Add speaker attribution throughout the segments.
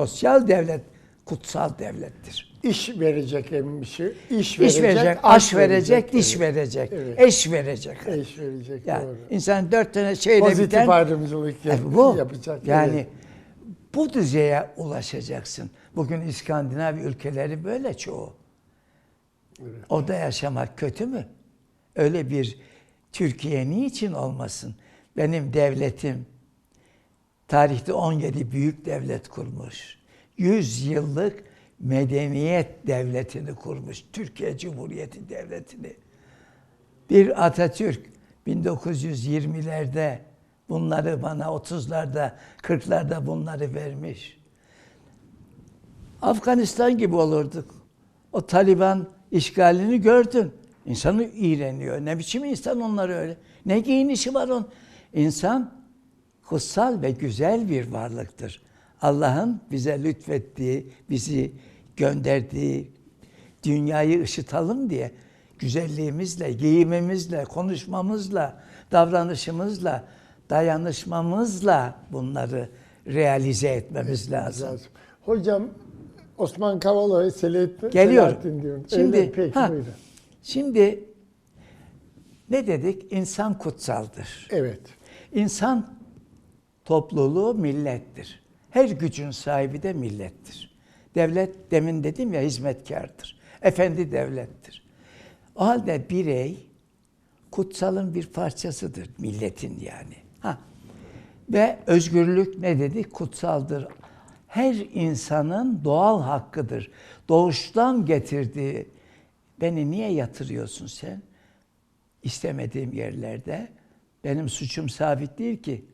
Speaker 1: Sosyal devlet kutsal devlettir.
Speaker 2: İş verecek emmişi, iş
Speaker 1: İş
Speaker 2: verecek,
Speaker 1: verecek, aş verecek, diş
Speaker 2: evet.
Speaker 1: verecek,
Speaker 2: Evet.
Speaker 1: eş verecek.
Speaker 2: Eş verecek,
Speaker 1: Yani
Speaker 2: doğru.
Speaker 1: insan dört tane şeyle
Speaker 2: Pozitif
Speaker 1: biten
Speaker 2: ayrımcılık yap-
Speaker 1: E, bu.
Speaker 2: yapacak.
Speaker 1: Yani
Speaker 2: evet.
Speaker 1: bu düzeye ulaşacaksın. Bugün İskandinav ülkeleri böyle çoğu. Orada yaşamak kötü mü? Öyle bir Türkiye niçin olmasın? Benim devletim tarihte 17 büyük devlet kurmuş. 100 yıllık medeniyet devletini kurmuş. Türkiye Cumhuriyeti Devleti'ni. Bir Atatürk 1920'lerde bunları bana 30'larda 40'larda bunları vermiş. Afganistan gibi olurduk. O Taliban işgalini gördün. İnsanı iğreniyor. Ne biçim insan onlar öyle? Ne giyinişi var on? İnsan kutsal ve güzel bir varlıktır. Allah'ın bize lütfettiği, bizi gönderdiği dünyayı ışıtalım diye güzelliğimizle, giyimimizle, konuşmamızla, davranışımızla, dayanışmamızla bunları realize etmemiz lazım.
Speaker 2: lazım. Hocam Osman Kavala'yı Selahattin,
Speaker 1: Geliyorum.
Speaker 2: Selahattin diyorum.
Speaker 1: Şimdi,
Speaker 2: Öyle, peki
Speaker 1: ha,
Speaker 2: buyurun.
Speaker 1: şimdi ne dedik? İnsan kutsaldır.
Speaker 2: Evet.
Speaker 1: İnsan topluluğu millettir. Her gücün sahibi de millettir. Devlet demin dedim ya hizmetkardır. Efendi devlettir. O halde birey kutsalın bir parçasıdır milletin yani. Ha. Ve özgürlük ne dedik? Kutsaldır. Her insanın doğal hakkıdır. Doğuştan getirdiği beni niye yatırıyorsun sen? istemediğim yerlerde benim suçum sabit değil ki.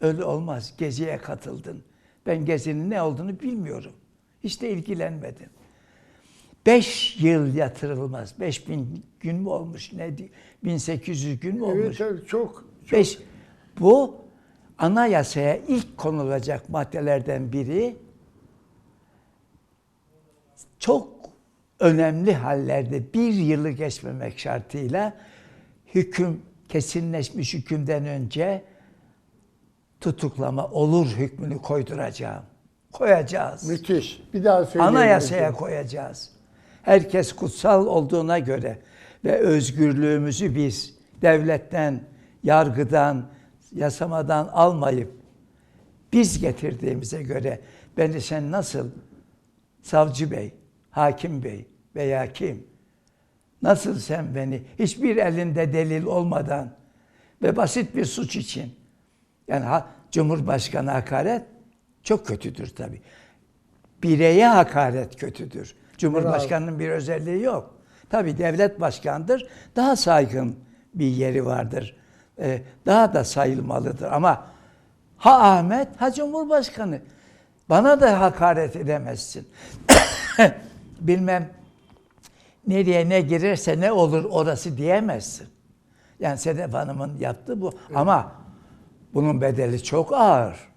Speaker 1: Öyle olmaz. Geziye katıldın. Ben gezinin ne olduğunu bilmiyorum. Hiç de ilgilenmedim. Beş yıl yatırılmaz. Beş bin gün mü olmuş? Ne? di- 1800 gün mü olmuş?
Speaker 2: Evet, evet çok, çok
Speaker 1: Beş. Bu anayasaya ilk konulacak maddelerden biri çok önemli hallerde bir yılı geçmemek şartıyla hüküm kesinleşmiş hükümden önce tutuklama olur hükmünü koyduracağım. Koyacağız.
Speaker 2: müthiş. Bir daha söyleyelim.
Speaker 1: Anayasaya
Speaker 2: hocam.
Speaker 1: koyacağız. Herkes kutsal olduğuna göre ve özgürlüğümüzü biz devletten, yargıdan, yasamadan almayıp biz getirdiğimize göre beni sen nasıl savcı bey, hakim bey veya kim nasıl sen beni hiçbir elinde delil olmadan ve basit bir suç için yani ha, Cumhurbaşkanı hakaret çok kötüdür tabii. Bireye hakaret kötüdür. Cumhurbaşkanının bir özelliği yok. Tabii devlet başkanıdır. Daha saygın bir yeri vardır. Ee, daha da sayılmalıdır. Ama ha Ahmet ha Cumhurbaşkanı. Bana da hakaret edemezsin. Bilmem nereye ne girerse ne olur orası diyemezsin. Yani Sedef Hanım'ın yaptığı bu. Ama bunun bedeli çok ağır.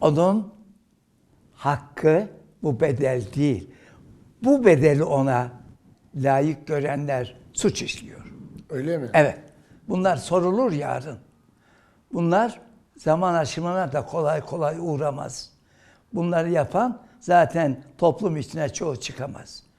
Speaker 1: Onun hakkı bu bedel değil. Bu bedeli ona layık görenler suç işliyor.
Speaker 2: Öyle mi?
Speaker 1: Evet. Bunlar sorulur yarın. Bunlar zaman aşımına da kolay kolay uğramaz. Bunları yapan zaten toplum içine çoğu çıkamaz.